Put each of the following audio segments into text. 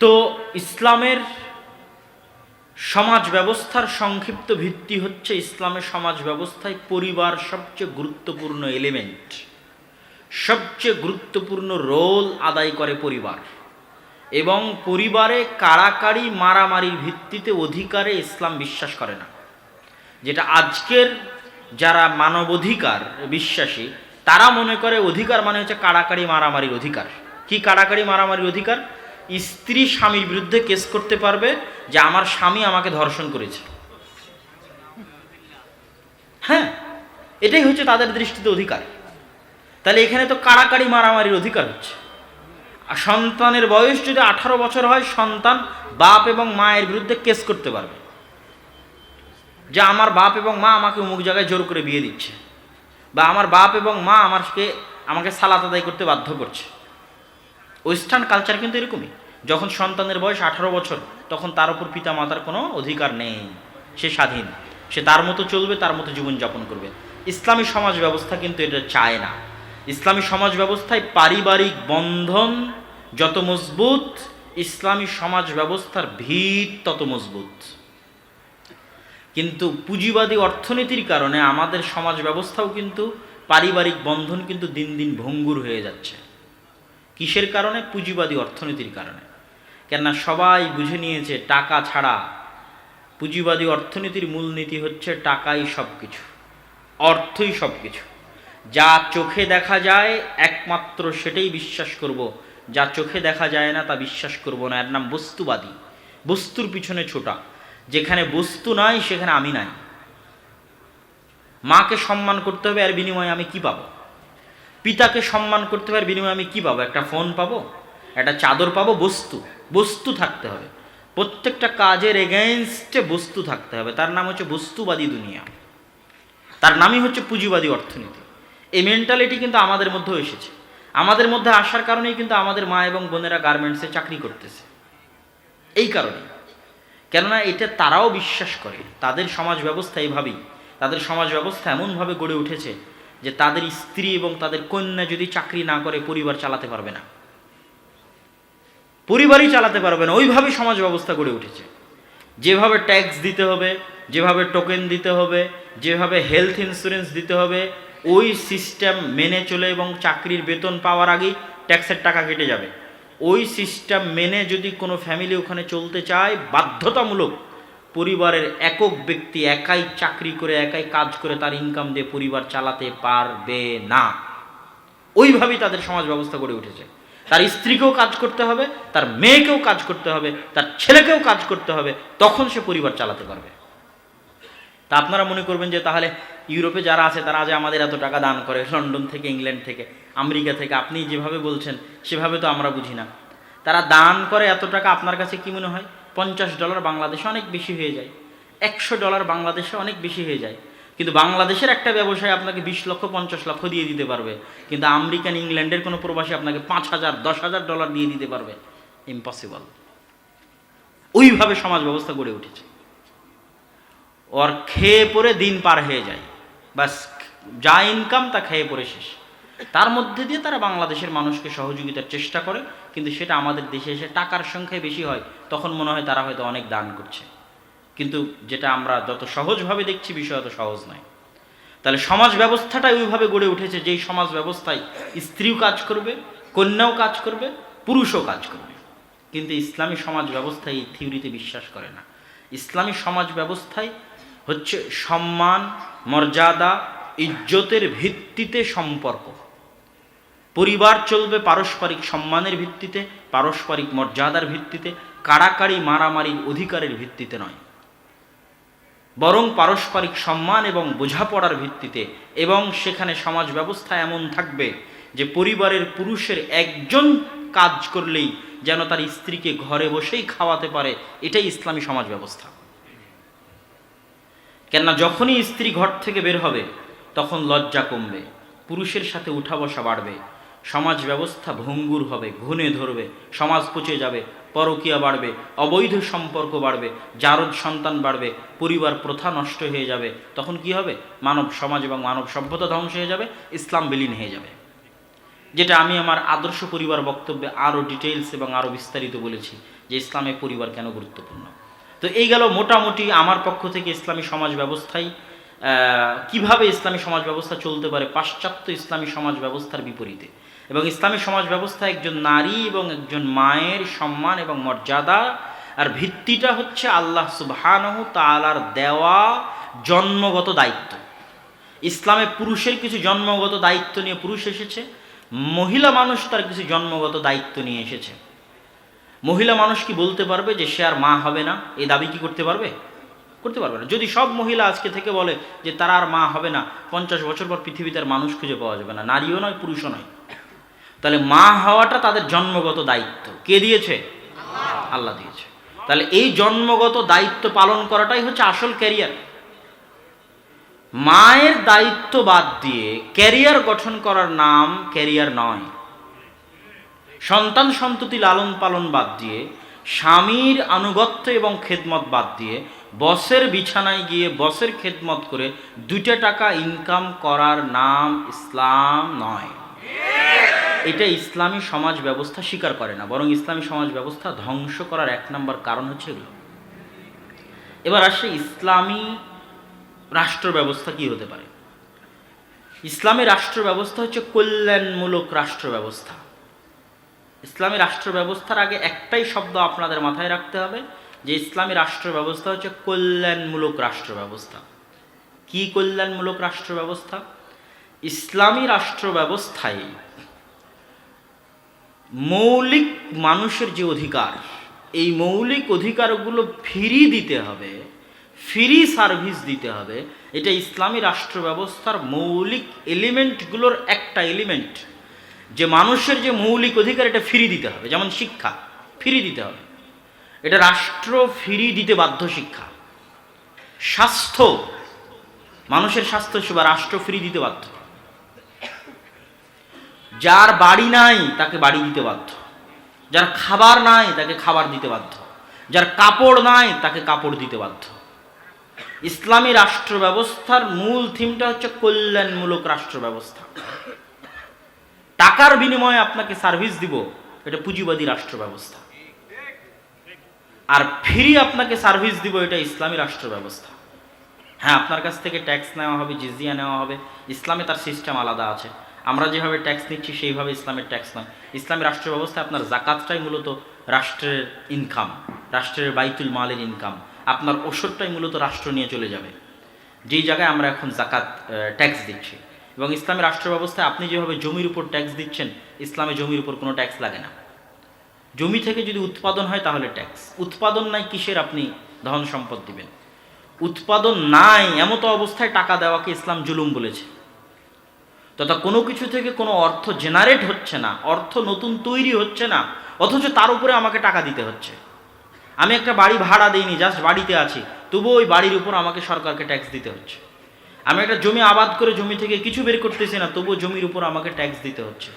তো ইসলামের সমাজ ব্যবস্থার সংক্ষিপ্ত ভিত্তি হচ্ছে ইসলামের সমাজ ব্যবস্থায় পরিবার সবচেয়ে গুরুত্বপূর্ণ এলিমেন্ট সবচেয়ে গুরুত্বপূর্ণ রোল আদায় করে পরিবার। এবং পরিবারে কাড়াকাড়ি মারামারির ভিত্তিতে অধিকারে ইসলাম বিশ্বাস করে না। যেটা আজকের যারা মানবাধিকার বিশ্বাসী, তারা মনে করে অধিকার মানে হচ্ছে কাড়াকাড়ি মারামারির অধিকার। কি কাড়াকাড়ি মারামারির অধিকার? স্ত্রী স্বামীর বিরুদ্ধে কেস করতে পারবে যে আমার স্বামী আমাকে ধর্ষণ করেছে। হ্যাঁ এটাই হচ্ছে তাদের দৃষ্টিতে অধিকার। তাহলে এখানে তো কাড়াকাড়ি মারামারির অধিকার হচ্ছে। আর সন্তানের বয়স যদি আঠারো বছর হয়, সন্তান বাপ এবং মায়ের বিরুদ্ধে কেস করতে পারবে। যে আমার বাপ এবং মা আমাকে অমুক জায়গায় জোর করে বিয়ে দিচ্ছে বা আমার বাপ এবং মা আমাকে আমাকে সালাত আদায় করতে বাধ্য করছে। ওয়েস্টার্ন কালচার কিন্তু এরকমই। যখন সন্তানের বয়স আঠারো বছর, তখন তার উপর পিতা মাতার কোনো অধিকার নেই। সে স্বাধীন। সে তার মতো চলবে, তার মতো জীবনযাপন করবে। ইসলামী সমাজ ব্যবস্থা কিন্তু এটা চায় না। ইসলামী সমাজ ব্যবস্থায় পারিবারিক বন্ধন যত মজবুত, ইসলামী সমাজ ব্যবস্থার ভিত তত মজবুত। কিন্তু পুঁজিবাদী অর্থনীতির কারণে আমাদের সমাজ ব্যবস্থাও কিন্তু পারিবারিক বন্ধন কিন্তু দিন দিন ভঙ্গুর হয়ে যাচ্ছে। কিসের কারণে? পুঁজিবাদী অর্থনীতির কারণে। কেননা সবাই বুঝে নিয়েছে টাকা ছাড়া পুঁজিবাদী অর্থনীতির মূলনীতি হচ্ছে টাকাই সব কিছু অর্থই সব কিছু যা চোখে দেখা যায়, একমাত্র সেটাই বিশ্বাস করব। যা চোখে দেখা যায় না, তা বিশ্বাস করব না। এর নাম বস্তুবাদী। বস্তুর পিছনে ছোটা। যেখানে বস্তু নাই, সেখানে আমি নাই। মাকে সম্মান করতে হবে আর বিনিময়ে আমি কি পাবো? পিতাকে সম্মান করতে আর বিনিময়ে আমি কি পাবো? একটা ফোন পাবো? একটা চাদর পাবো? বস্তু। বস্তু থাকতে হবে। প্রত্যেকটা কাজের এগেনস্টে বস্তু থাকতে হবে। তার নাম হচ্ছে বস্তুবাদী দুনিয়া। তার নামই হচ্ছে পুঁজিবাদী অর্থনীতি। এই মেন্টালিটি কিন্তু আমাদের মধ্যেও এসেছে। আমাদের মধ্যে আসার কারণেই কিন্তু আমাদের মা এবং বোনেরা গার্মেন্টসে চাকরি করতেছে। এই কারণে কেননা এটা তারাও বিশ্বাস করে, তাদের সমাজ ব্যবস্থা এইভাবেই তাদের সমাজ ব্যবস্থা এমনভাবে গড়ে উঠেছে যে তাদের স্ত্রী এবং তাদের কন্যা যদি চাকরি না করে, পরিবার চালাতে পারবে না। পরিবারই চালাতে পারবে না। ওইভাবে সমাজ ব্যবস্থা গড়ে উঠেছে। যেভাবে ট্যাক্স দিতে হবে, যেভাবে টোকেন দিতে হবে, যেভাবে হেলথ ইন্স্যুরেন্স দিতে হবে, ওই সিস্টেম মেনে চলে এবং চাকরির বেতন পাওয়ার আগেই ট্যাক্সের টাকা কেটে যাবে। ওই সিস্টেম মেনে যদি কোনো ফ্যামিলি ওখানে চলতে চায়, বাধ্যতামূলক পরিবারের একক ব্যক্তি একাই চাকরি করে, একাই কাজ করে তার ইনকাম দিয়ে পরিবার চালাতে পারবে না। ওইভাবেই তাদের সমাজ ব্যবস্থা গড়ে উঠেছে। তার স্ত্রীকেও কাজ করতে হবে, তার মেয়েকেও কাজ করতে হবে, তার ছেলেকেও কাজ করতে হবে, তখন সে পরিবার চালাতে পারবে। তা আপনারা মনে করবেন যে তাহলে ইউরোপে যারা আছে, তারা আজ আমাদের এত টাকা দান করে, লন্ডন থেকে, ইংল্যান্ড থেকে, আমেরিকা থেকে, আপনি যেভাবে বলছেন, সেভাবে তো আমরা বুঝি না। তারা দান করে এত টাকা, আপনার কাছে কি মনে হয়? পঞ্চাশ ডলার বাংলাদেশে অনেক বেশি হয়ে যায়। একশো ডলার বাংলাদেশে অনেক বেশি হয়ে যায়। কিন্তু বাংলাদেশের একটা ব্যবসায় আপনাকে বিশ লক্ষ, পঞ্চাশ লক্ষ দিয়ে দিতে পারবে। কিন্তু আমেরিকান ইংল্যান্ডের কোনো প্রবাসী আপনাকে পাঁচ হাজার, দশ হাজার ডলার দিয়ে দিতে পারবে। ইম্পসিবল ওইভাবে সমাজ ব্যবস্থা গড়ে উঠেছে। ওর খেয়ে পরে দিন পার হয়ে যায়। বাস যা ইনকাম তা খেয়ে পরে শেষ। তার মধ্যে দিয়ে তারা বাংলাদেশের মানুষকে সহযোগিতার চেষ্টা করে, কিন্তু সেটা আমাদের দেশে এসে টাকার সংখ্যায় বেশি হয়, তখন মনে হয় তারা হয়তো অনেক দান করছে। কিন্তু যেটা আমরা যত সহজভাবে দেখছি, বিষয় অত সহজ নয়। তাহলে সমাজ ব্যবস্থাটাই ওইভাবে গড়ে উঠেছে, যেই সমাজ ব্যবস্থায় স্ত্রীও কাজ করবে, কন্যাও কাজ করবে, পুরুষও কাজ করবে। কিন্তু ইসলামী সমাজ ব্যবস্থা এই থিওরিতে বিশ্বাস করে না। ইসলামী সমাজ ব্যবস্থায় হচ্ছে সম্মান, মর্যাদা, ইজ্জতের ভিত্তিতে সম্পর্ক। পরিবার চলবে পারস্পরিক সম্মানের ভিত্তিতে, পারস্পরিক মর্যাদার ভিত্তিতে কাড়াকাড়ি মারামারির অধিকারের ভিত্তিতে নয়। বরং পারস্পরিক সম্মান এবং বোঝাপড়ার ভিত্তিতে এবং সেখানে সমাজ ব্যবস্থা এমন থাকবে যে পরিবারের পুরুষের একজন কাজ করলেই যেন তার স্ত্রীকে ঘরে বসেই খাওয়াতে পারে, এটাই ইসলামী সমাজ ব্যবস্থা। কেননা যখনই স্ত্রী ঘর থেকে বের হবে, তখন লজ্জা কমবে, পুরুষের সাথে উঠা বসা বাড়বে সমাজ ব্যবস্থা ভঙ্গুর হবে ঘুনে ধরবে, সমাজ পচে যাবে, পরকীয়া বাড়বে, অবৈধ সম্পর্ক বাড়বে, জারদ সন্তান বাড়বে, পরিবার প্রথা নষ্ট হয়ে যাবে, তখন কি হবে? মানব সমাজ এবং মানব সভ্যতা ধ্বংস হয়ে যাবে, ইসলাম বিলীন হয়ে যাবে। যেটা আমি আমার আদর্শ পরিবার বক্তব্যে আরও ডিটেইলস এবং আরও বিস্তারিত বলেছি, যে ইসলামে পরিবার কেন গুরুত্বপূর্ণ। তো এই গেল মোটামুটি আমার পক্ষ থেকে ইসলামী সমাজ ব্যবস্থায় কীভাবে ইসলামী সমাজ ব্যবস্থা চলতে পারে, পাশ্চাত্য ইসলামী সমাজ ব্যবস্থার বিপরীতে। এবং ইসলামী সমাজ ব্যবস্থা একজন নারী এবং একজন মায়ের সম্মান এবং মর্যাদা। আর ভিত্তিটা হচ্ছে আল্লাহ সুবহানহ তালার দেওয়া জন্মগত দায়িত্ব। ইসলামে পুরুষের কিছু জন্মগত দায়িত্ব নিয়ে পুরুষ এসেছে, মহিলা মানুষ তার কিছু জন্মগত দায়িত্ব নিয়ে এসেছে। মহিলা মানুষ কি বলতে পারবে যে সে আর মা হবে না? এই দাবি কি করতে পারবে? করতে পারবে না। যদি সব মহিলা আজকে থেকে বলে যে তারা আর মা হবে না, পঞ্চাশ বছর পর পৃথিবীতে আর মানুষ খুঁজে পাওয়া যাবে না। নারীও নয়, পুরুষও নয়। তাহলে মা হওয়াটা তাদের জন্মগত দায়িত্ব। কে দিয়েছে? আল্লাহ দিয়েছে। তাহলে এই জন্মগত দায়িত্ব পালন করাটাই হচ্ছে আসল ক্যারিয়ার। মায়ের দায়িত্ব বাদ দিয়ে ক্যারিয়ার গঠন করার নাম ক্যারিয়ার নয়। সন্তান সন্ততি লালন পালন বাদ দিয়ে, স্বামীর আনুগত্য এবং খেদমত বাদ দিয়ে, বসের বিছানায় গিয়ে বসের খেদমত করে দুইটা টাকা ইনকাম করার নাম ইসলাম নয়। এটা ইসলামী সমাজ ব্যবস্থা স্বীকার করে না, বরং ইসলামী সমাজ ব্যবস্থা ধ্বংস করার এক নম্বর কারণ হচ্ছে এগুলো। এবার আসে ইসলামী রাষ্ট্র ব্যবস্থা কি হতে পারে? ইসলামী রাষ্ট্র ব্যবস্থা হচ্ছে কল্যাণমূলক রাষ্ট্র ব্যবস্থা। ইসলামী রাষ্ট্র ব্যবস্থার আগে একটাই শব্দ আপনাদের মাথায় রাখতে হবে, যে ইসলামী রাষ্ট্র ব্যবস্থা হচ্ছে কল্যাণমূলক রাষ্ট্র ব্যবস্থা। কি কল্যাণমূলক রাষ্ট্র ব্যবস্থা? ইসলামী রাষ্ট্র ব্যবস্থায় মৌলিক মানুষের যে অধিকার, এই মৌলিক অধিকারগুলো ফ্রি দিতে হবে ফ্রি সার্ভিস দিতে হবে। এটা ইসলামী রাষ্ট্র ব্যবস্থার মৌলিক এলিমেন্টগুলোর একটা এলিমেন্ট যে মানুষের যে মৌলিক অধিকার, এটা ফ্রি দিতে হবে। যেমন শিক্ষা ফ্রি দিতে হবে। এটা রাষ্ট্র ফ্রি দিতে বাধ্য শিক্ষা। স্বাস্থ্য, মানুষের স্বাস্থ্য সেবা রাষ্ট্র ফ্রি দিতে বাধ্য। যার বাড়ি নাই, তাকে বাড়ি দিতে বাধ্য। যার খাবার নাই, তাকে খাবার দিতে বাধ্য। যার কাপড় নাই, তাকে কাপড় দিতে বাধ্য। ইসলামী রাষ্ট্র ব্যবস্থার মূল থিমটা হচ্ছে কল্যাণমূলক রাষ্ট্র ব্যবস্থা টাকার বিনিময়ে আপনাকে সার্ভিস দিব, এটা পুঁজিবাদী রাষ্ট্র ব্যবস্থা আর ফ্রি আপনাকে সার্ভিস দিব, এটা ইসলামী রাষ্ট্র ব্যবস্থা হ্যাঁ আপনার কাছ থেকে ট্যাক্স নেওয়া হবে, জিজিয়া নেওয়া হবে। ইসলামে তার সিস্টেম আলাদা আছে। আমরা যেভাবে ট্যাক্স নিচ্ছি, সেইভাবে ইসলামের ট্যাক্স নয়। ইসলামী রাষ্ট্র ব্যবস্থায় আপনার জাকাতটাই মূলত রাষ্ট্রের ইনকাম রাষ্ট্রের বাইতুল মালের ইনকাম আপনার ওষুধটাই মূলত রাষ্ট্র নিয়ে চলে যাবে। যেই জায়গায় আমরা এখন জাকাত ট্যাক্স দিচ্ছি। এবং ইসলামী রাষ্ট্র ব্যবস্থায় আপনি যেভাবে জমির উপর ট্যাক্স দিচ্ছেন, ইসলামে জমির উপর কোনো ট্যাক্স লাগে না। জমি থেকে যদি উৎপাদন হয় তাহলে ট্যাক্স উৎপাদন নাই, কিসের আপনি ধন সম্পদ দিবেন? উৎপাদন নাই, এমতো অবস্থায় টাকা দেওয়াকে ইসলাম জুলুম বলেছে। তথা কোনো কিছু থেকে কোনো অর্থ জেনারেট হচ্ছে না, অর্থ নতুন তৈরি হচ্ছে না, অথচ তার উপরে আমাকে টাকা দিতে হচ্ছে। আমি একটা বাড়ি ভাড়া দিইনি জাস্ট বাড়িতে আছি, তবুও ওই বাড়ির উপর আমাকে সরকারকে ট্যাক্স দিতে হচ্ছে। আমি একটা জমি আবাদ করে জমি থেকে কিছু বের করতেছি না, তবুও জমির উপর আমাকে ট্যাক্স দিতে হচ্ছে।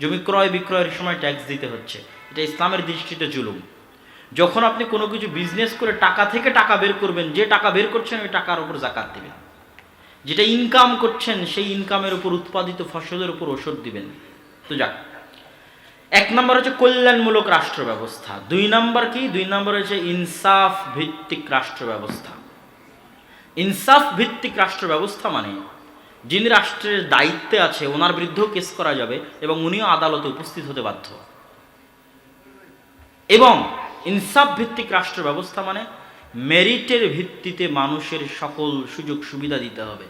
জমি ক্রয় বিক্রয়ের সময় ট্যাক্স দিতে হচ্ছে। এটা ইসলামের দৃষ্টিতে জুলুম। যখন আপনি কোনো কিছু বিজনেস করে টাকা থেকে টাকা বের করবেন, যে টাকা বের করছেন, ওই টাকার উপর জাকাত দিবেন। যেটা ইনকাম করছেন, সেই ইনকামের উপর উৎপাদিত ফসলের উপর ওষুধ দিবেন। তো যাক। এক নম্বর হচ্ছে কল্যাণমূলক রাষ্ট্র ব্যবস্থা দুই নম্বর কি? দুই নম্বর হচ্ছে ইনসাফ ভিত্তিক রাষ্ট্র ব্যবস্থা ইনসাফ ভিত্তিক রাষ্ট্র ব্যবস্থা মানে যিনি রাষ্ট্রের দায়িত্বে আছে, ওনার বিরুদ্ধেও কেস করা যাবে এবং উনিও আদালতে উপস্থিত হতে বাধ্য। এবং ইনসাফ ভিত্তিক রাষ্ট্র ব্যবস্থা মানে মেরিটের ভিত্তিতে মানুষের সকল সুযোগ সুবিধা দিতে হবে।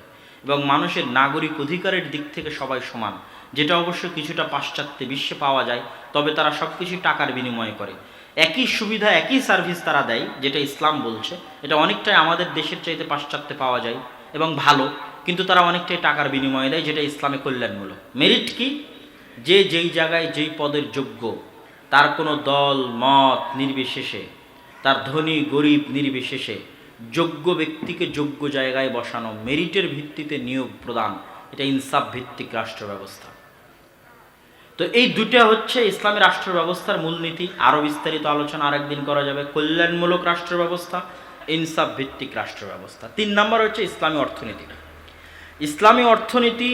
এবং মানুষের নাগরিক অধিকারের দিক থেকে সবাই সমান, যেটা অবশ্য কিছুটা পাশ্চাত্যে বিশ্বে পাওয়া যায়, তবে তারা সব কিছু টাকার বিনিময়ে করে। একই সুবিধা, একই সার্ভিস তারা দেয়, যেটা ইসলাম বলছে। এটা অনেকটাই আমাদের দেশের চাইতে পাশ্চাত্যে পাওয়া যায় এবং ভালো, কিন্তু তারা অনেকটাই টাকার বিনিময়ে দেয়, যেটা ইসলামে কল্যাণমূলক। মেরিট কি? যে যেই জায়গায় যেই পদের যোগ্য, তার কোনো দল, মত নির্বিশেষে, তার ধনী, গরিব নির্বিশেষে যোগ্য ব্যক্তিকে যোগ্য জায়গায় বসানো মেরিটের ভিত্তিতে নিয়োগ প্রদান, এটা ইনসাফ ভিত্তিক রাষ্ট্র ব্যবস্থা তো এই দুটা হচ্ছে ইসলামী রাষ্ট্র ব্যবস্থার মূলনীতি। আরও বিস্তারিত আলোচনা আরেকদিন করা যাবে। কল্যাণমূলক রাষ্ট্র ব্যবস্থা ইনসাফ ভিত্তিক রাষ্ট্র ব্যবস্থা তিন নম্বর হচ্ছে ইসলামী অর্থনীতি। ইসলামী অর্থনীতি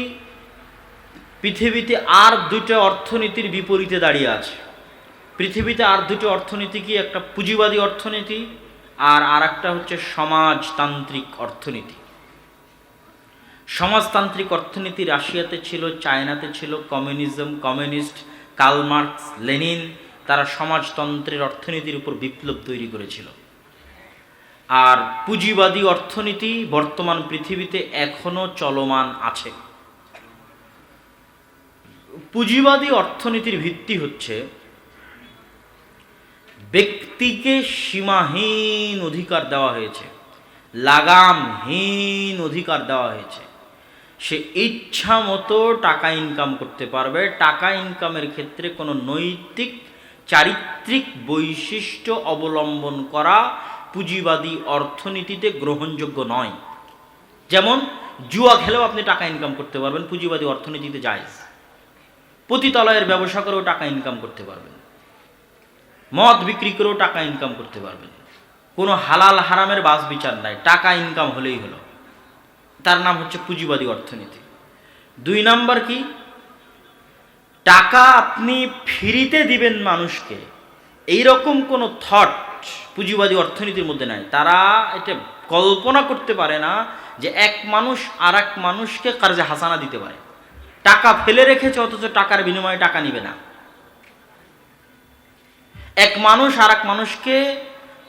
পৃথিবীতে আর দুটো অর্থনীতির বিপরীতে দাঁড়িয়ে আছে। পৃথিবীতে আর দুটো অর্থনীতি কি? একটা পুঁজিবাদী অর্থনীতি আর আর একটা হচ্ছে সমাজতান্ত্রিক অর্থনীতি। সমাজতান্ত্রিক অর্থনীতি রাশিয়াতে ছিল, চায়নাতে ছিল, কমিউনিজম, কমিউনিস্ট কালমার্কস লেনিন, তারা সমাজতন্ত্রের অর্থনীতির উপর বিপ্লব তৈরি করেছিল। আর পুঁজিবাদী অর্থনীতি বর্তমান পৃথিবীতে এখনও চলমান আছে। পুঁজিবাদী অর্থনীতির ভিত্তি হচ্ছে ব্যক্তিকে সীমাহীন অধিকার দেওয়া হয়েছে, লাগামহীন অধিকার দেওয়া হয়েছে। সে ইচ্ছা মতো টাকা ইনকাম করতে পারবে। টাকা ইনকামের ক্ষেত্রে কোনো নৈতিক, চারিত্রিক বৈশিষ্ট্য অবলম্বন করা পুঁজিবাদী অর্থনীতিতে গ্রহণযোগ্য নয়। যেমন, জুয়া খেলেও আপনি টাকা ইনকাম করতে পারবেন, পুঁজিবাদী অর্থনীতিতে যায় পতিতালয়ের ব্যবসা করেও টাকা ইনকাম করতে পারবেন। মদ বিক্রি করেও টাকা ইনকাম করতে পারবেন কোনো হালাল হারামের বাস বিচার নাই, টাকা ইনকাম হলেই হলো। তার নাম হচ্ছে পুঁজিবাদী অর্থনীতি। দুই নাম্বার কি? টাকা আপনি ফ্রিতে দিবেন মানুষকে এই রকম কোনো থট পুঁজিবাদী অর্থনীতির মধ্যে নাই। তারা এটা কল্পনা করতে পারে না যে এক মানুষ আর এক মানুষকে কার্যে হাসানা দিতে পারে। টাকা ফেলে রেখেছে অথচ টাকার বিনিময়ে টাকা নিবে না। এক মানুষ আর মানুষকে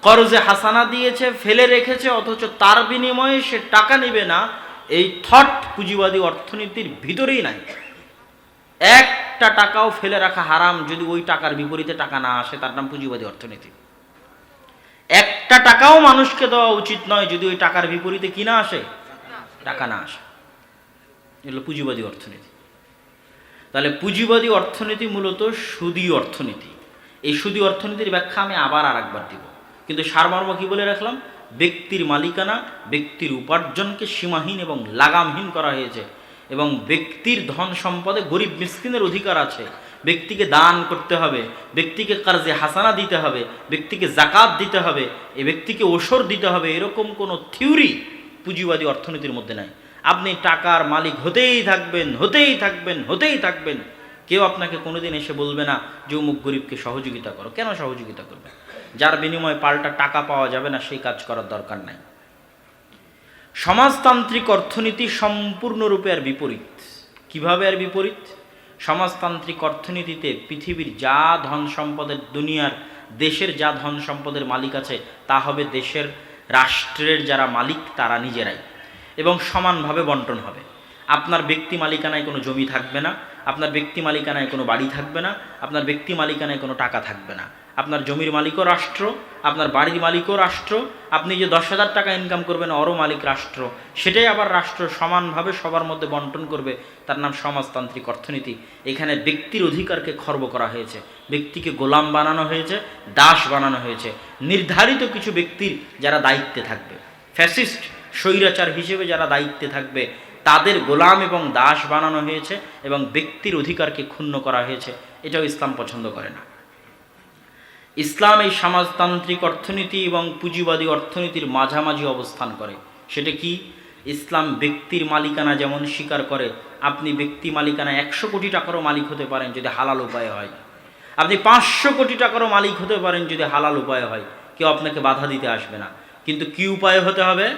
করজে হাসানা দিয়েছে, ফেলে রেখেছে, অথচ তার বিনিময়ে সে টাকা নেবে না। এই থট পুঁজিবাদী অর্থনীতির ভিতরেই নাই। একটা টাকাও ফেলে রাখা হারাম, যদি ওই টাকার বিপরীতে টাকা না আসে, তার নাম পুঁজিবাদী অর্থনীতি। একটা টাকাও মানুষকে দেওয়া উচিত নয়, যদি ওই টাকার বিপরীতে কি না আসে, টাকা না আসে। এগুলো পুঁজিবাদী অর্থনীতি। তাহলে পুঁজিবাদী অর্থনীতি মূলত সুদী অর্থনীতি। এই সুদী অর্থনীতির ব্যাখ্যা আমি আবার আর একবার দিব। কিন্তু সারমর্ম কি বলে রাখলাম? ব্যক্তির মালিকানা, ব্যক্তির উপার্জনকে সীমাহীন এবং লাগামহীন করা হয়েছে এবং ব্যক্তির ধন সম্পদে গরিব মিসকিনের অধিকার আছে। ব্যক্তিকে দান করতে হবে, ব্যক্তিকে কার্যে হাসানা দিতে হবে, ব্যক্তিকে জাকাত দিতে হবে, এ ব্যক্তিকে ওসর দিতে হবে, এরকম কোনো থিওরি পুঁজিবাদী অর্থনীতির মধ্যে নাই। আপনি টাকার মালিক হতেই থাকবেন হতেই থাকবেন হতেই থাকবেন। কেউ আপনাকে কোনোদিন এসে বলবে না, যে অমুক গরিবকে সহযোগিতা করো। কেন সহযোগিতা করবে? যার বিনিময়ে পাল্টা টাকা পাওয়া যাবে না, সেই কাজ করার দরকার নাই। সমাজতান্ত্রিক অর্থনীতি সম্পূর্ণরূপে আর বিপরীত। কীভাবে আর বিপরীত? সমাজতান্ত্রিক অর্থনীতিতে পৃথিবীর যা ধন সম্পদের, দুনিয়ার দেশের যা ধন সম্পদের মালিক আছে, তা হবে দেশের রাষ্ট্রের যারা মালিক, তারা নিজেরাই। এবং সমানভাবে বন্টন হবে। আপনার ব্যক্তি মালিকানায় কোনো জমি থাকবে না আপনার ব্যক্তি মালিকানায় কোনো বাড়ি থাকবে না, আপনার ব্যক্তি মালিকানায় কোনো টাকা থাকবে না। আপনার জমির মালিকও রাষ্ট্র, আপনার বাড়ির মালিকও রাষ্ট্র, আপনি যে দশ হাজার টাকা ইনকাম করবেন অরও মালিক রাষ্ট্র, সেটাই আবার রাষ্ট্র সমানভাবে সবার মধ্যে বন্টন করবে, তার নাম সমাজতান্ত্রিক অর্থনীতি। এখানে ব্যক্তির অধিকারকে খর্ব করা হয়েছে, ব্যক্তিকে গোলাম বানানো হয়েছে, দাস বানানো হয়েছে। নির্ধারিত কিছু ব্যক্তির যারা দায়িত্বে থাকবে ফ্যাসিস্ট স্বৈরাচার হিসেবে যারা দায়িত্বে থাকবে তাদের গোলাম এবং দাস বানানো হয়েছে এবং ব্যক্তির অধিকারকে ক্ষুণ্ণ করা হয়েছে। এটাও ইসলাম পছন্দ করে না। ইসলাম এই সমাজতান্ত্রিক অর্থনীতি এবং পুঁজিবাদী অর্থনীতির মাঝামাঝি অবস্থান করে। সেটা কি? ইসলাম ব্যক্তির মালিকানা যেমন স্বীকার করে, আপনি ব্যক্তি মালিকানা একশো কোটি টাকারও মালিক হতে পারেন যদি হালাল উপায় হয়। আপনি পাঁচশো কোটি টাকারও মালিক হতে পারেন যদি হালাল উপায় হয়। কেউ আপনাকে বাধা দিতে আসবে না। কিন্তু কি উপায় হতে হবে?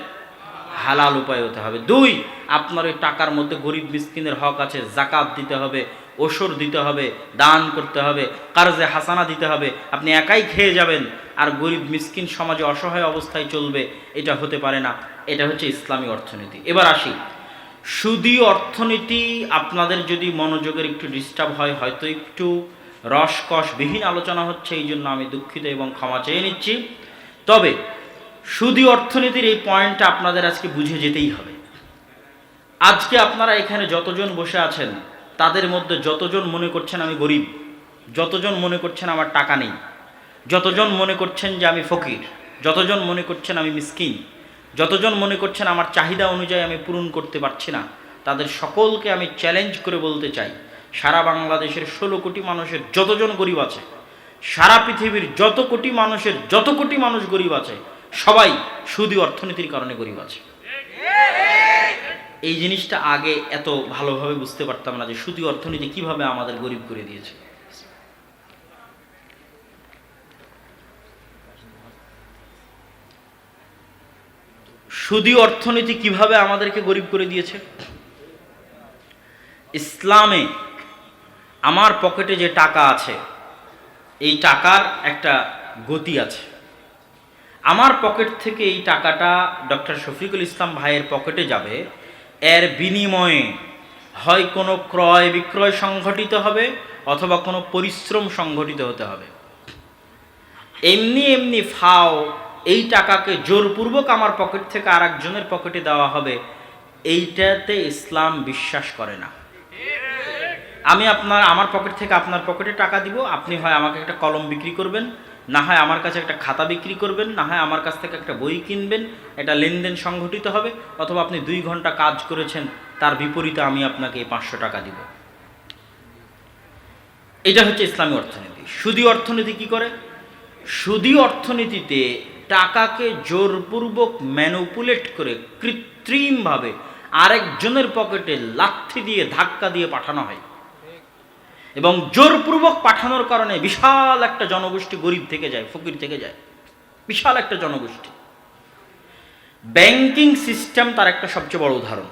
হালাল উপায় হতে হবে। দুই, আপনার ওই টাকার মধ্যে গরিব মিসকিনের হক আছে জাকাত দিতে হবে ওসর দিতে হবে, দান করতে হবে, কারজে হাসানা দিতে হবে, আপনি একাই খেয়ে যাবেন, আর গরিব মিসকিন সমাজে অসহায় অবস্থায় চলবে, এটা হতে পারে না। এটা হচ্ছে ইসলামী অর্থনীতি। এবার আসি, সুদী অর্থনীতি আপনাদের যদি মনোযোগের একটু ডিস্টার্ব হয়, হয়তো একটু রসকসবিহীন আলোচনা হচ্ছে এই জন্য আমি দুঃখিত এবং ক্ষমা চেয়ে নিচ্ছি। তবে সুদী অর্থনীতির এই পয়েন্টটা আপনাদের আজকে বুঝে যেতেই হবে। আজকে আপনারা এখানে যতজন বসে আছেন, তাদের মধ্যে যতজন মনে করছেন আমি গরিব, যতজন মনে করছেন আমার টাকা নেই, যতজন মনে করছেন যে আমি ফকির, যতজন মনে করছেন আমি মিসকিন, যতজন মনে করছেন আমার চাহিদা অনুযায়ী আমি পূরণ করতে পারছি না, তাদের সকলকে আমি চ্যালেঞ্জ করে বলতে চাই, সারা বাংলাদেশের ষোলো কোটি মানুষের যতজন গরিব আছে, সারা পৃথিবীর যত কোটি মানুষের যত কোটি মানুষ গরিব আছে সবাই সুদী অর্থনীতির কারণে গরিব আছে। এই জিনিসটা আগে এত ভালোভাবে বুঝতে পারতাম না যে সুদী অর্থনীতি কীভাবে আমাদের গরিব করে দিয়েছে। সুদী অর্থনীতি কীভাবে আমাদেরকে গরিব করে দিয়েছে? ইসলামে আমার পকেটে যে টাকা আছে, এই টাকার একটা গতি আছে। আমার পকেট থেকে এই টাকাটা ডক্টর শফিকুল ইসলাম ভাইয়ের পকেটে যাবে। এর বিনিময়ে হয় কোনো ক্রয় বিক্রয় সংঘটিত হবে অথবা কোনো পরিশ্রম সংঘটিত হতে হবে। এমনি এমনি ফাও এই টাকাকে জোরপূর্বক আমার পকেট থেকে আর একজনের পকেটে দেওয়া হবে, এইটাতে ইসলাম বিশ্বাস করে না। আমি আপনার, আমার পকেট থেকে আপনার পকেটে টাকা দিব, আপনি হয় আমাকে একটা কলম বিক্রি করবেন না হয় আমার কাছে একটা খাতা বিক্রি করবেন, না হয় আমার কাছ থেকে একটা বই কিনবেন, এটা লেনদেন সংঘটিত হবে, অথবা আপনি দুই ঘণ্টা কাজ করেছেন, তার বিপরীতে আমি আপনাকে এই পাঁচশো টাকা দিব। এটা হচ্ছে ইসলামী অর্থনীতি। সুদী অর্থনীতি কি করে? সুদী অর্থনীতিতে টাকাকে জোরপূর্বক ম্যানুপুলেট করে কৃত্রিমভাবে আরেকজনের পকেটে লাথি দিয়ে ধাক্কা দিয়ে পাঠানো হয়। এবং জোরপূর্বক পাঠানোর কারণে বিশাল একটা জনগোষ্ঠী গরিব থেকে যায়, ফকির থেকে যায়। বিশাল একটা জনগোষ্ঠী। ব্যাংকিং সিস্টেম তার একটা সবচেয়ে বড় উদাহরণ।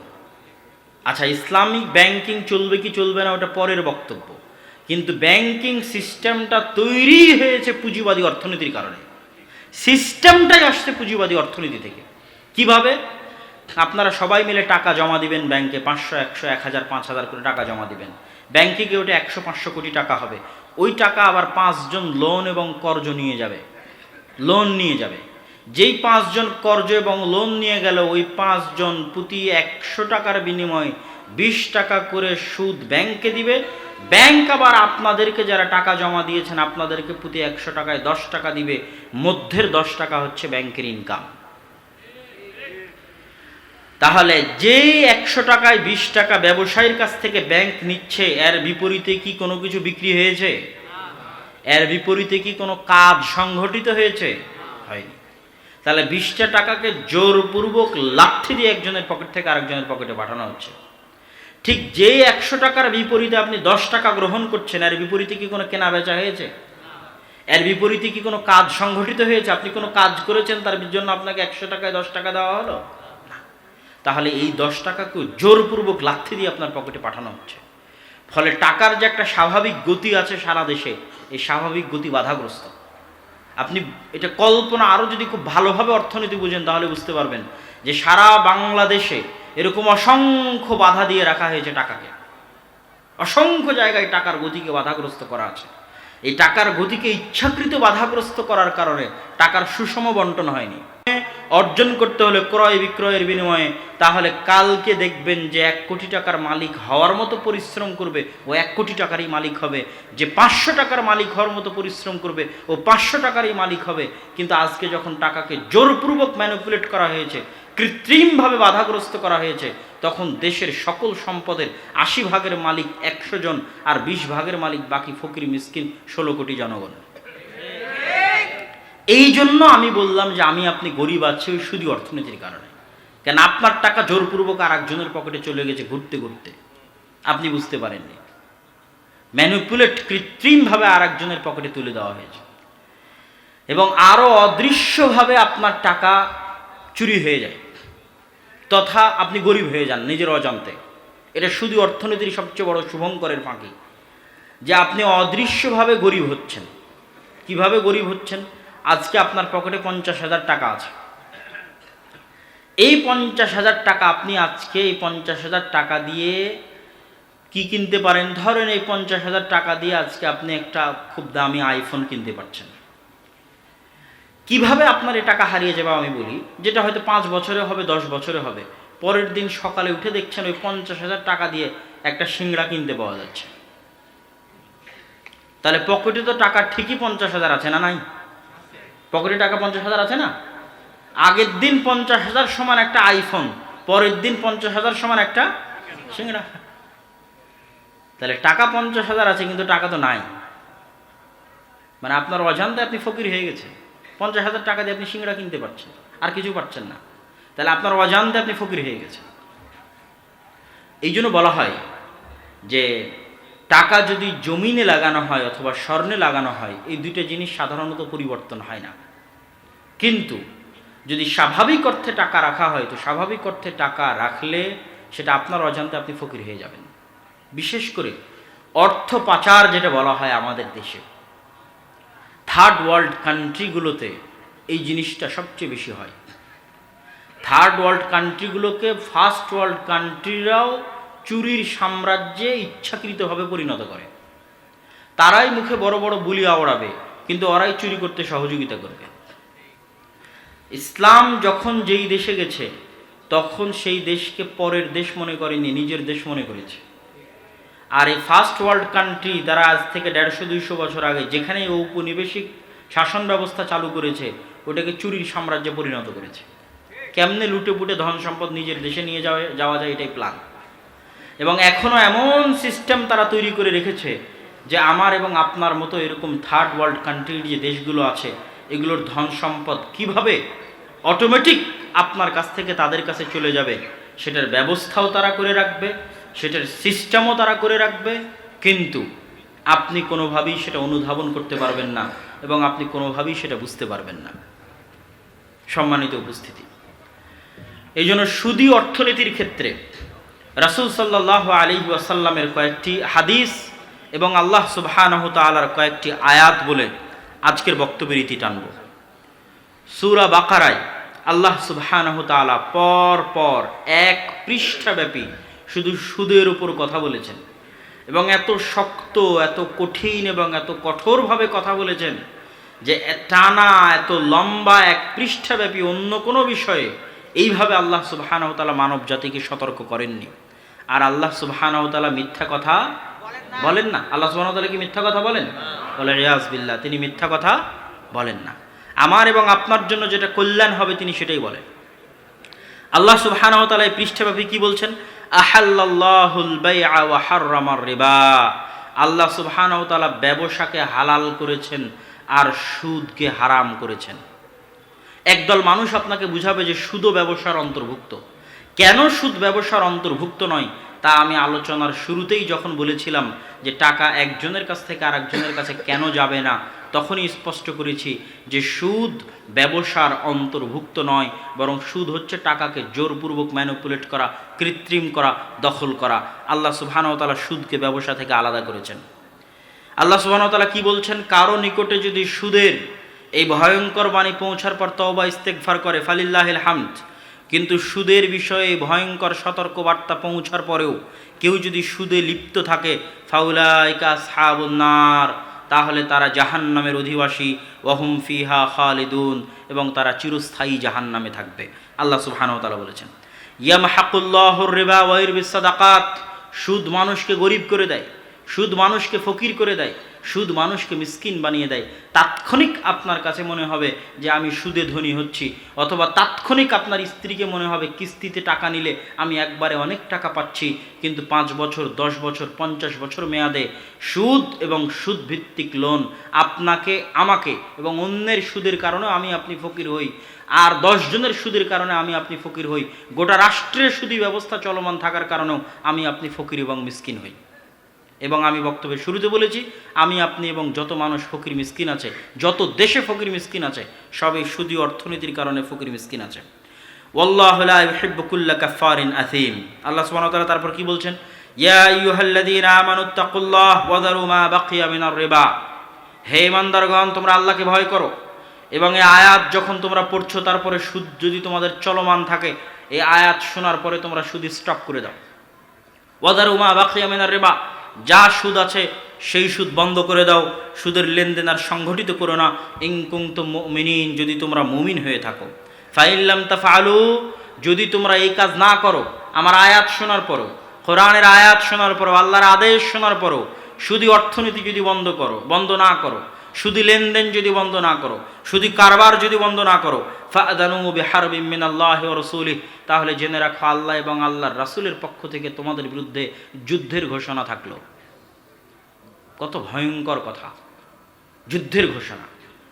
আচ্ছা ইসলামিক ব্যাংকিং চলবে কি চলবে না, ওটা পরের বক্তব্য। কিন্তু ব্যাংকিং সিস্টেমটা তৈরি হয়েছে পুঁজিবাদী অর্থনীতির কারণে। সিস্টেমটাই আসছে পুঁজিবাদী অর্থনীতি থেকে। কীভাবে? আপনারা সবাই মিলে টাকা জমা দিবেন ব্যাংকে পাঁচশো, একশো, এক হাজার, পাঁচ হাজার করে টাকা জমা দিবেন। ব্যাংকে গিয়ে ওটা একশো, পাঁচশো কোটি টাকা হবে। ওই টাকা আবার পাঁচজন লোন এবং কর্জ নিয়ে যাবে। লোন নিয়ে যাবে। যেই পাঁচজন কর্জ এবং লোন নিয়ে গেল, ওই পাঁচজন প্রতি একশো টাকার বিনিময়ে বিশ টাকা করে সুদ ব্যাংকে দিবে। ব্যাংক আবার আপনাদেরকে যারা টাকা জমা দিয়েছেন, আপনাদেরকে প্রতি একশো টাকায় দশ টাকা দিবে। মধ্যের দশ টাকা হচ্ছে ব্যাংকের ইনকাম তাহলে যেই একশো টাকায় বিশ টাকা ব্যবসায়ীর কাছ থেকে ব্যাংক নিচ্ছে, এর বিপরীতে কি কোনো কিছু বিক্রি হয়েছে? এর বিপরীতে কি কোনো কাজ সংঘটিত হয়েছে? হয়নি। তাহলে বিশটা টাকাকে জোরপূর্বক লাঠি দিয়ে একজনের পকেট থেকে আরেকজনের পকেটে পাঠানো হচ্ছে। ঠিক যেই একশো টাকার বিপরীতে আপনি দশ টাকা গ্রহণ করছেন, এর বিপরীতে কি কোনো কেনা বেচা হয়েছে? এর বিপরীতে কি কোনো কাজ সংঘটিত হয়েছে? আপনি কোনো কাজ করেছেন, তার জন্য আপনাকে একশো টাকায় দশ টাকা দেওয়া হলো। তাহলে এই দশ টাকাকে জোরপূর্বক লাথি দিয়ে আপনার পকেটে পাঠানো হচ্ছে। ফলে টাকার যে একটা স্বাভাবিক গতি আছে সারা দেশে, এই স্বাভাবিক গতি বাধাগ্রস্ত। আপনি এটা কল্পনা আরও যদি খুব ভালোভাবে অর্থনীতি বুঝেন, তাহলে বুঝতে পারবেন যে সারা বাংলাদেশে এরকম অসংখ্য বাধা দিয়ে রাখা হয়েছে টাকাকে। অসংখ্য জায়গায় টাকার গতিকে বাধাগ্রস্ত করা আছে। এই টাকার গতিকে ইচ্ছাকৃত বাধাগ্রস্ত করার কারণে টাকার সুষম বন্টন হয়নি। অর্জন করতে হলে ক্রয় বিক্রয়ের বিনিময়ে, তাহলে কালকে দেখবেন যে এক কোটি টাকার মালিক হওয়ার মতো পরিশ্রম করবে ও এক কোটি টাকারই মালিক হবে। যে পাঁচশো টাকার মালিক হওয়ার মতো পরিশ্রম করবে, ও পাঁচশো টাকারই মালিক হবে। কিন্তু আজকে যখন টাকাকে জোরপূর্বক ম্যানিপুলেট করা হয়েছে, কৃত্রিমভাবে বাধাগ্রস্ত করা হয়েছে, তখন দেশের সকল সম্পদের আশি ভাগের মালিক একশো জন আর বিশ ভাগের মালিক বাকি ফকির, মিসকিন ষোলো কোটি জনগণ। এই জন্য আমি বললাম যে আমি আপনি গরিব আছি, ওই শুধু অর্থনীতির কারণে। কেন আপনার টাকা জোরপূর্বক আর একজনের পকেটে চলে গেছে ঘুরতে ঘুরতে। আপনি বুঝতে পারেননি। ম্যানিপুলেট কৃত্রিমভাবে আর একজনের পকেটে তুলে দেওয়া হয়েছে। এবং আরও অদৃশ্যভাবে আপনার টাকা চুরি হয়ে যায়। তথা আপনি গরিব হয়ে যান নিজের অজান্তে। এটা শুধু অর্থনীতির সবচেয়ে বড় শুভঙ্করের ফাঁকি। যে আপনি অদৃশ্যভাবে গরিব হচ্ছেন। কীভাবে গরিব হচ্ছেন? আজকে আপনার পকেটে পঞ্চাশ হাজার টাকা আছে। এই পঞ্চাশ হাজার টাকা আপনি আজকে এই পঞ্চাশ হাজার টাকা দিয়ে কি কিনতে পারেন? ধরেন এই পঞ্চাশ হাজার টাকা দিয়ে আজকে আপনি একটা খুব দামি আইফোন কিনতে পারছেন। কীভাবে আপনার এই টাকা হারিয়ে যাবে আমি বলি, যেটা হয়তো পাঁচ বছরে হবে, দশ বছরে হবে। পরের দিন সকালে উঠে দেখছেন ওই পঞ্চাশ হাজার টাকা দিয়ে একটা সিংড়া কিনতে পাওয়া যাচ্ছে। তাহলে পকেটে তো টাকা ঠিকই পঞ্চাশ হাজার আছে না নাই? পকেটে টাকা পঞ্চাশ হাজার আছে না? আগের দিন পঞ্চাশ হাজার সমান একটা আইফোন পরের দিন পঞ্চাশ হাজার সমান একটা সিংড়া তাহলে টাকা পঞ্চাশ হাজার আছে, কিন্তু টাকা তো নাই। মানে আপনার অজান্তে আপনি ফকির হয়ে গেছে পঞ্চাশ হাজার টাকা দিয়ে আপনি সিংড়া কিনতে পারছেন, আর কিছু পারছেন না। তাহলে আপনার অজান্তে আপনি ফকির হয়ে গেছেন। এই জন্য বলা হয় যে টাকা যদি জমিনে লাগানো হয় অথবা স্বর্ণে লাগানো হয়, এই দুইটা জিনিস সাধারণত পরিবর্তন হয় না। কিন্তু যদি স্বাভাবিক অর্থে টাকা রাখা হয়, তো স্বাভাবিক অর্থে টাকা রাখলে সেটা আপনার অজান্তে আপনি ফকির হয়ে যাবেন। বিশেষ করে অর্থ পাচার যেটা বলা হয় আমাদের দেশে থার্ড ওয়ার্ল্ড কান্ট্রিগুলোতে এই জিনিসটা সবচেয়ে বেশি হয়। থার্ড ওয়ার্ল্ড কান্ট্রিগুলোকে ফার্স্ট ওয়ার্ল্ড কান্ট্রিরাও চুরির সাম্রাজ্যে ইচ্ছাকৃতভাবে পরিণত করে। তারাই মুখে বড় বড় বুলি আওড়াবে, কিন্তু ওরাই চুরি করতে সহযোগিতা করবে। ইসলাম যখন যেই দেশে গেছে, তখন সেই দেশকে পরের দেশ মনে করেনি, নিজের দেশ মনে করেছে। আর এই ফার্স্ট ওয়ার্ল্ড কান্ট্রি তারা আজ থেকে দেড়শো, দুইশো বছর আগে যেখানে ঔপনিবেশিক শাসন ব্যবস্থা চালু করেছে, ওটাকে চুরির সাম্রাজ্যে পরিণত করেছে। কেমনে লুটে পুটে ধন সম্পদ নিজের দেশে নিয়ে যাওয়া যাওয়া যায়, এটাই প্ল্যান এবং এখনও এমন সিস্টেম তারা তৈরি করে রেখেছে যে আমার এবং আপনার মতো এরকম থার্ড ওয়ার্ল্ড কান্ট্রির যে দেশগুলো আছে, এগুলোর ধন সম্পদ কীভাবে অটোমেটিক আপনার কাছ থেকে তাদের কাছে চলে যাবে, সেটার ব্যবস্থাও তারা করে রাখবে, সেটার সিস্টেমও তারা করে রাখবে, কিন্তু আপনি কোনোভাবেই সেটা অনুধাবন করতে পারবেন না এবং আপনি কোনোভাবেই সেটা বুঝতে পারবেন না। সম্মানিত উপস্থিতি। এই জন্য সুদী অর্থনীতির ক্ষেত্রে রাসুল সাল্লাহ আলী ওয়াসাল্লামের কয়েকটি হাদিস এবং আল্লাহ সুবহানাহু তাআলার কয়েকটি আয়াত বলে আজকের বক্তব্যের ইতি টানব। সুরা বাকারায় আল্লাহ সুবহানাহু তাআলা পর পর এক পৃষ্ঠাব্যাপী শুধু সুদের উপর কথা বলেছেন এবং এত শক্ত, এত কঠিন এবং এত কঠোরভাবে কথা বলেছেন যে টানা, এত লম্বা এক পৃষ্ঠাব্যাপী অন্য কোনো বিষয়ে এইভাবে আল্লাহ সুবহানাহু মানব জাতিকে সতর্ক করেননি। আর আল্লাহ সুবহানাহু মিথ্যা কথা বলেন না। আল্লাহ সুবহানাহু কি মিথ্যা কথা বলেন? বলে, রিয়াজ বিল্লাহ তিনি মিথ্যা কথা বলেন না। আমার এবং আপনার জন্য যেটা কল্যাণ হবে, তিনি সেটাই বলেন। আল্লাহ সুবহানাহু তাআলা এই পৃষ্ঠাব্যাপী কি বলছেন? হাররামার রিবা আল্লাহ সুবহানাহু ব্যবসাকে হালাল করেছেন আর সুদকে হারাম করেছেন। একদল মানুষ আপনাকে বুঝাবে যে সুদও ব্যবসার অন্তর্ভুক্ত। কেন সুদ ব্যবসার অন্তর্ভুক্ত নয়? তা আমি আলোচনার শুরুতেই যখন বলেছিলাম যে টাকা একজনের কাছ থেকে আর একজনের কাছে কেন যাবে না, তখনই স্পষ্ট করেছি যে সুদ ব্যবসার অন্তর্ভুক্ত নয়, বরং সুদ হচ্ছে টাকাকে জোরপূর্বক ম্যানুপুলেট করা, কৃত্রিম করা, দখল করা। আল্লাহ সুবহানাহু সুদকে ব্যবসা থেকে আলাদা করেছেন। আল্লাহ সুবহানাহু কি বলছেন? কারও নিকটে যদি সুদের এই ভয়ঙ্কর বাণী পৌঁছার পর তওবা ইস্তেগফার করে, ফালিল্লাহিল হামদ। কিন্তু সুদের বিষয়ে ভয়ঙ্কর সতর্ক বার্তা পৌঁছার পরেও কেউ যদি সুদে লিপ্ত থাকে, ফাউলাইকা সাহাবুন্নার তাহলে তারা জাহান্নামের অধিবাসী ওহম ফিহা খালিদুন এবং তারা চিরস্থায়ী জাহান্নামে থাকবে। আল্লাহ সুবহানাহু তাআলা বলেছেন, ইয়ামহাকুল্লাহুর রেবা ওয়াইর বিসাদাকাত সুদ মানুষকে গরিব করে দেয়। সুদ মানুষকে ফকির করে দেয়, সুদ মানুষকে মিসকিন বানিয়ে দেয়। তাৎক্ষণিক আপনার কাছে মনে হবে যে আমি সুদে ধনী হচ্ছি, অথবা তাৎক্ষণিক আপনার স্ত্রীকে মনে হবে কিস্তিতে টাকা নিলে আমি একবারে অনেক টাকা পাচ্ছি, কিন্তু পাঁচ বছর, দশ বছর, পঞ্চাশ বছর মেয়াদে সুদ এবং সুদ ভিত্তিক লোন আপনাকে, আমাকে এবং অন্যের সুদের কারণেও আমি আপনি ফকির হই, আর দশ জনের সুদের কারণে আমি আপনি ফকির হই। গোটা রাষ্ট্রের সুদী ব্যবস্থা চলমান থাকার কারণেও আমি আপনি ফকির এবং মিসকিন হই। এবং আমি বক্তব্যের শুরুতে বলেছি, আমি, আপনি এবং যত মানুষ ফকির মিসকিন আছে, যত দেশে ফকির মিসকিন আছে, সবই সুদী অর্থনীতির কারণে ফকির মিসকিন আছে। ওয়াল্লাহু লা ইউহিব্বু কুল্লা কাফারিন আথিম আল্লাহ ওয়া তারপর কি বলছেন? হে ইমানদারগণ, তোমরা আল্লাহকে ভয় করো। এবং এই আয়াত যখন তোমরা পড়ছো, তারপরে সুদ যদি তোমাদের চলমান থাকে, এই আয়াত শোনার পরে তোমরা সুদ স্টপ করে দাও। ওয়াদার উমা বাকিয়া মিনার রেবা। যা সুদ আছে সেই সুদ বন্ধ করে দাও। সুদের লেনদেন আর সংঘটিত করো না। ইংকুং তো মিনিন যদি তোমরা মুমিন হয়ে থাকো। ফাইল্লাম তাফালু যদি তোমরা এই কাজ না করো, আমার আয়াত শোনার পরও, কোরআনের আয়াত শোনার পরও, আল্লাহর আদেশ শোনার পরও শুধু অর্থনীতি যদি বন্ধ করো, বন্ধ না করো শুধু লেনদেন যদি বন্ধ না করো শুধু কারবার যদি বন্ধ না করো রাসূলিহি, তাহলে জেনে রাখো আল্লাহ এবং আল্লাহর রাসূলের পক্ষ থেকে তোমাদের বিরুদ্ধে যুদ্ধের ঘোষণা থাকল। কত ভয়ঙ্কর কথা। যুদ্ধের ঘোষণা।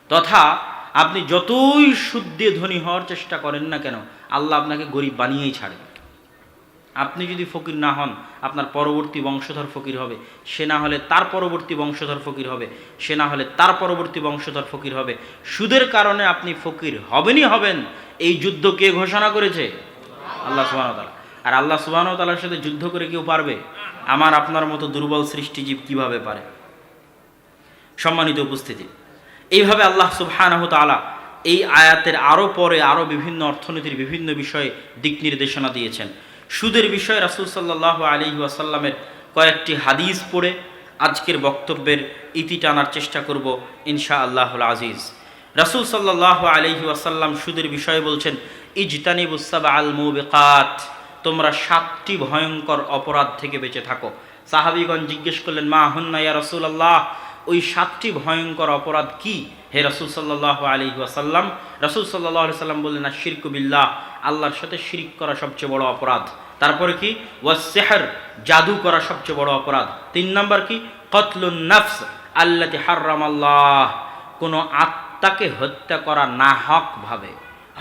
তথা আপনি যতই সুদ দিয়ে ধনী হওয়ার চেষ্টা করেন না কেন, আল্লাহ আপনাকে গরিব বানিয়েই ছাড়বে। আপনি যদি ফকির না হন, আপনার পরবর্তী বংশধর ফকির হবে। সে না হলে তার পরবর্তী বংশধর ফকির হবে। সে না হলে তার পরবর্তী বংশধর ফকির হবে। সুদের কারণে আপনি ফকির হবেনই হবেন। এই যুদ্ধ কে ঘোষণা করেছে? আল্লাহ সুবাহতালা আর আল্লাহ সুবাহতালার সাথে যুদ্ধ করে কেউ পারবে? আমার, আপনার মতো দুর্বল সৃষ্টিজীব কীভাবে পারে? সম্মানিত উপস্থিতি। এইভাবে আল্লাহ সুবহানাহু তাআলা এই আয়াতের আরও পরে আরও বিভিন্ন অর্থনীতির বিভিন্ন বিষয়ে দিক নির্দেশনা দিয়েছেন। সুদের বিষয়ে রাসূল সাল্লাল্লাহু আলাইহি ওয়াসাল্লামের কয়েকটি হাদিস পড়ে আজকের বক্তব্যের ইতি টানার চেষ্টা করব ইনশা আল্লাহুল আজিজ। রাসূল সাল্লাল্লাহু আলাইহি ওয়াসাল্লাম সুদের বিষয়ে বলছেন ইজতানিবুসাবা আল মুবিকাত তোমরা সাতটি ভয়ঙ্কর অপরাধ থেকে বেঁচে থাকো। সাহাবীগণ জিজ্ঞেস করলেন, মা হন্না ইয়া রাসূলুল্লাহ ওই সাতটি ভয়ঙ্কর অপরাধ কি? হে রসুল সাল্লাহ আলী ওয়াসাল্লাম, রসুল সাল্লাহ আলি সাল্লাম বললেন না শিরকু বিল্লাহ, আল্লাহর সাথে শিরিক করা সবচেয়ে বড় অপরাধ। তারপরে কি? ওয়াসেহার জাদু করা সবচেয়ে বড় অপরাধ। তিন নম্বর কি? কতলুন নফস আল্লাতি হার্রাম আল্লাহ কোনো আত্মাকে হত্যা করা না হকভাবে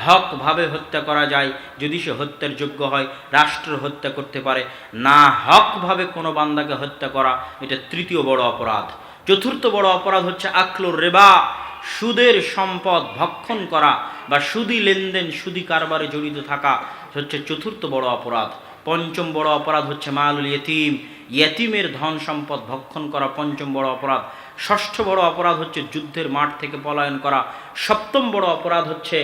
হকভাবে হত্যা করা যায় যদি সে হত্যার যোগ্য হয়, রাষ্ট্র হত্যা করতে পারে। না হকভাবে কোনো বান্দাকে হত্যা করা, এটা তৃতীয় বড় অপরাধ। চতুর্থ বড় অপরাধ হচ্ছে আকলুর রেবা। সুদের সম্পদ ভক্ষণ করা বা সুদি লেনদেন, সুদি কারবারে জড়িত থাকা হচ্ছে চতুর্থ বড় অপরাধ। পঞ্চম বড় অপরাধ হচ্ছে মালুল ইয়েতিম। ইয়েতিমের ধন সম্পদ ভক্ষণ করা পঞ্চম বড় অপরাধ। ষষ্ঠ বড় অপরাধ হচ্ছে যুদ্ধের মাঠ থেকে পলায়ন করা। সপ্তম বড় অপরাধ হচ্ছে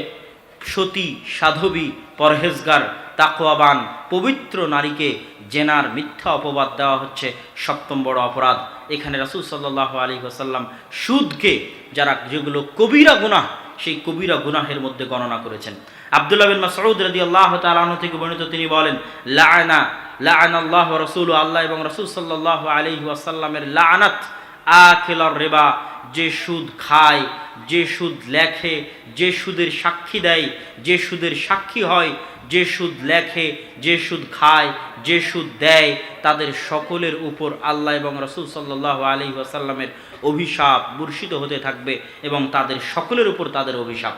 সতী, সাধবী, পরহেজগার তাকোয়াবান পবিত্র নারীকে জেনার মিথ্যা অপবাদ দেওয়া হচ্ছে সপ্তম বড় অপরাধ। এখানে রাসুল সাল্লাহ আলী ওসাল্লাম সুদকে যারা যেগুলো কবিরা গুনাহ, সেই কবিরা গুনাহের মধ্যে গণনা করেছেন। আবদুল্লাহ বিন মাসউদ রাদি আল্লাহ তালাহ থেকে বর্ণিত তিনি বলেন লাআনা লাআন আল্লাহ রসুল, আল্লাহ এবং রসুল সাল্লাহ আলী ওয়াসাল্লামের লাআনাত আখিলার রেবা, যে সুদ খায়, যে সুদ লেখে, যে সুদের সাক্ষী দেয়, যে সুদের সাক্ষী হয় যে সুদ লেখে, যে সুদ খায়, যে সুদ দেয়, তাদের সকলের উপর আল্লাহ এবং রসুল সাল্লাহ আলী ওয়াসাল্লামের অভিশাপ বর্ষিত হতে থাকবে এবং তাদের সকলের উপর তাদের অভিশাপ।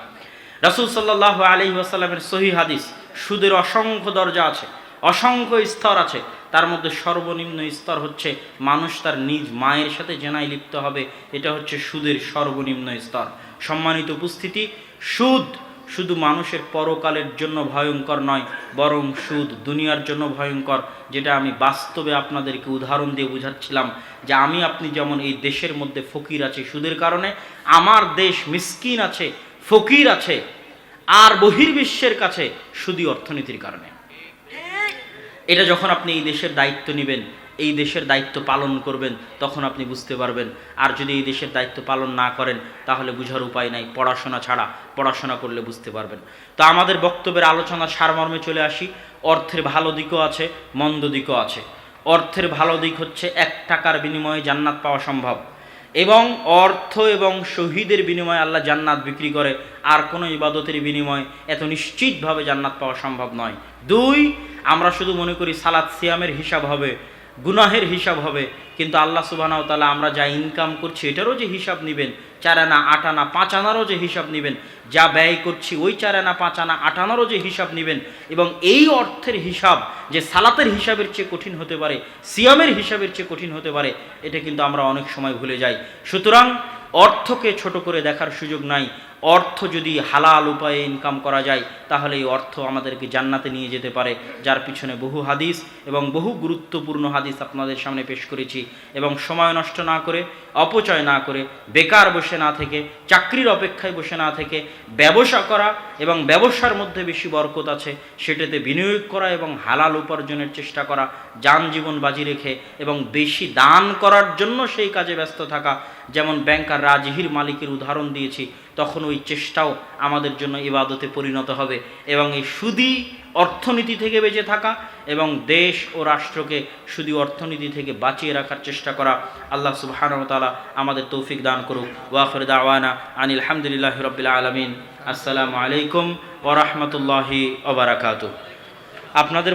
রসুল সাল্লাহ আলী ওয়াসাল্লামের সহি হাদিস, সুদের অসংখ্য দরজা আছে, অসংখ্য স্তর আছে। তার মধ্যে সর্বনিম্ন স্তর হচ্ছে মানুষ তার নিজ মায়ের সাথে জেনায় লিপ্ত হবে, এটা হচ্ছে সুদের সর্বনিম্ন স্তর। সম্মানিত উপস্থিতি, সুদ শুধু মানুষের পরকালের জন্য ভয়ঙ্কর নয়, বরং সুদ দুনিয়ার জন্য ভয়ঙ্কর, যেটা আমি বাস্তবে আপনাদেরকে উদাহরণ দিয়ে বুঝাচ্ছিলাম যে আমি আপনি যেমন এই দেশের মধ্যে ফকির আছে সুদের কারণে, আমার দেশ মিসকিন আছে, ফকির আছে, আর বহির্বিশ্বের কাছে সুদী অর্থনীতির কারণে। এটা যখন আপনি এই দেশের দায়িত্ব নেবেন এই দেশের দায়িত্ব পালন করবেন, তখন আপনি বুঝতে পারবেন। আর যদি এই দেশের দায়িত্ব পালন না করেন, তাহলে বুঝার উপায় নাই। পড়াশোনা ছাড়া, পড়াশোনা করলে বুঝতে পারবেন। তো আমাদের বক্তব্যের আলোচনা সারমর্মে চলে আসি। অর্থের ভালো দিকও আছে, মন্দ দিকও আছে। অর্থের ভালো দিক হচ্ছে এক টাকার বিনিময়ে জান্নাত পাওয়া সম্ভব। এবং অর্থ এবং শহীদের বিনিময়ে আল্লাহ জান্নাত বিক্রি করে। আর কোনো ইবাদতের বিনিময়ে এত নিশ্চিতভাবে জান্নাত পাওয়া সম্ভব নয়। দুই, আমরা শুধু মনে করি সালাদ, সিয়ামের হিসাব হবে। গুনাহের হিসাব হবে। কিন্তু আল্লাহ সুবাহও তালা আমরা যা ইনকাম করছি, এটারও যে হিসাব নেবেন, চার আনা, আট আনা, পাঁচ আনারও যে হিসাব নেবেন, যা ব্যয় করছি ওই চার আনা, পাঁচ আনা, আট আনারও যে হিসাব নেবেন, এবং এই অর্থের হিসাব যে সালাতের হিসাবের চেয়ে কঠিন হতে পারে, সিয়ামের হিসাবের চেয়ে কঠিন হতে পারে, এটা কিন্তু আমরা অনেক সময় ভুলে যাই। সুতরাং অর্থকে ছোট করে দেখার সুযোগ নাই। অর্থ যদি হালাল উপায়ে ইনকাম করা যায়, তাহলে এই অর্থ আমাদেরকে জান্নাতে নিয়ে যেতে পারে। যার পিছনে বহু হাদিস এবং বহু গুরুত্বপূর্ণ হাদিস আপনাদের সামনে পেশ করেছি এবং সময় নষ্ট না করে, অপচয় না করে, বেকার বসে না থেকে, চাকরির অপেক্ষায় বসে না থেকে, ব্যবসা করা এবং ব্যবসার মধ্যে বেশি বরকত আছে, সেটাতে বিনিয়োগ করা এবং হালাল উপার্জনের চেষ্টা করা, যান জীবন বাজি রেখে এবং বেশি দান করার জন্য সেই কাজে ব্যস্ত থাকা, যেমন ব্যাংকার রাজহির মালিকের উদাহরণ দিয়েছি তখন ওই চেষ্টাও আমাদের জন্য ইবাদতে পরিণত হবে এবং এই সুদি অর্থনীতি থেকে বেঁচে থাকা এবং দেশ ও রাষ্ট্রকে শুধু অর্থনীতি থেকে বাঁচিয়ে রাখার চেষ্টা করা আল্লাহ সুবাহানতালা আমাদের তৌফিক দান করুক। ওয়াফর দাওয়ানা আনিল হামদুলিল্লাহ রবিল আলমিন। আসসালামু আলাইকুম ওরহমতুল্লাহি ওবরাকাতু আপনাদের